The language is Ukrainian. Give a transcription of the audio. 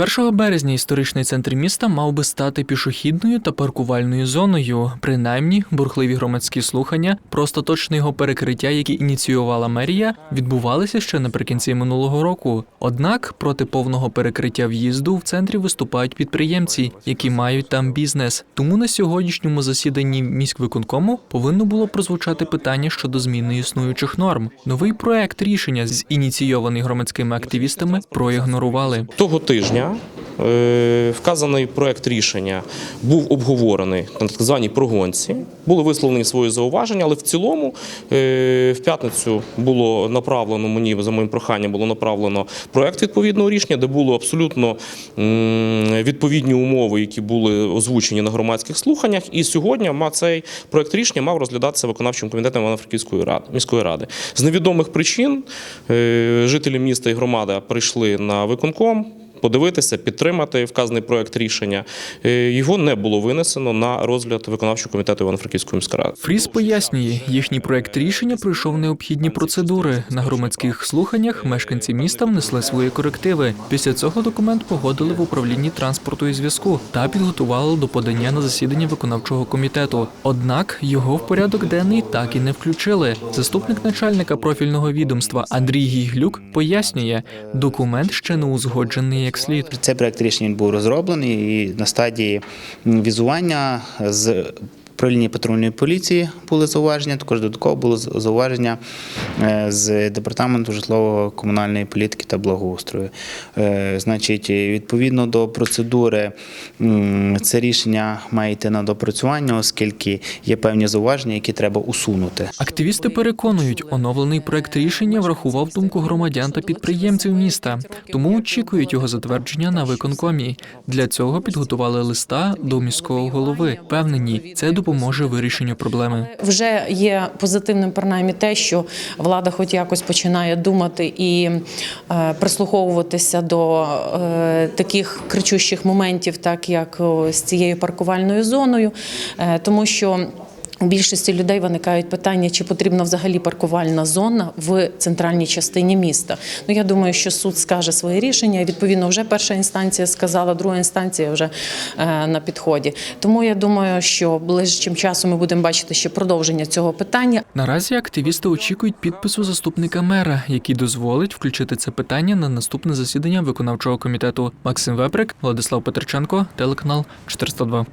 1 березня історичний центр міста мав би стати пішохідною та паркувальною зоною. Принаймні, бурхливі громадські слухання про остаточне його перекриття, які ініціювала мерія, відбувалися ще наприкінці минулого року. Однак проти повного перекриття в'їзду в центрі виступають підприємці, які мають там бізнес. Тому на сьогоднішньому засіданні міськвиконкому повинно було прозвучати питання щодо зміни існуючих норм. Новий проект рішення, зініційований громадськими активістами, проігнорували. Того тижня е, вказаний проект рішення був обговорений на так званій прогонці. Були висловлені свої зауваження, але в цілому е, в п'ятницю було направлено мені за моїм проханням було направлено проект відповідного рішення, де було абсолютно відповідні умови, які були озвучені на громадських слуханнях. І сьогодні цей проект рішення мав розглядатися виконавчим комітетом Івано-Франківської ради міської ради. З невідомих причин е, жителі міста і громада прийшли на виконком. Подивитися, підтримати вказаний проект рішення. Е, Його не було винесено на розгляд виконавчого комітету Івано-Франківської міської. Фріз пояснює, їхній проект рішення пройшов необхідні процедури. На громадських слуханнях мешканці міста внесли свої корективи. Після цього документ погодили в управлінні транспорту і зв'язку та підготували до подання на засідання виконавчого комітету. Однак його в порядок денний так і не включили. Заступник начальника профільного відомства Андрій Гіглюк пояснює, документ ще не узгоджений як слід. Цей проект рішення він був розроблений і на стадії візування з управління патрульної поліції були зауваження. Також додатково було зауваження е, з департаменту житлово-комунальної політики та благоустрою. Е, Значить, відповідно до процедури, це рішення має йти на допрацювання, оскільки є певні зауваження, які треба усунути. Активісти переконують, оновлений проект рішення врахував думку громадян та підприємців міста, тому очікують його затвердження на виконкомі. Для цього підготували листа до міського голови. Впевнені, це допоможе вирішенню проблеми. Вже є позитивним принаймні те, що влада, хоч якось починає думати і е, прислуховуватися до е, таких кричущих моментів, так як з цією паркувальною зоною, е, тому що. У більшості людей виникають питання, чи потрібна взагалі паркувальна зона в центральній частині міста. Ну я думаю, що суд скаже своє рішення. і, Відповідно, вже перша інстанція сказала, друга інстанція вже е, на підході. Тому я думаю, що ближчим часом ми будемо бачити ще продовження цього питання. Наразі активісти очікують підпису заступника мера, який дозволить включити це питання на наступне засідання виконавчого комітету. Максим Веприк, Владислав Петриченко, телеканал 402.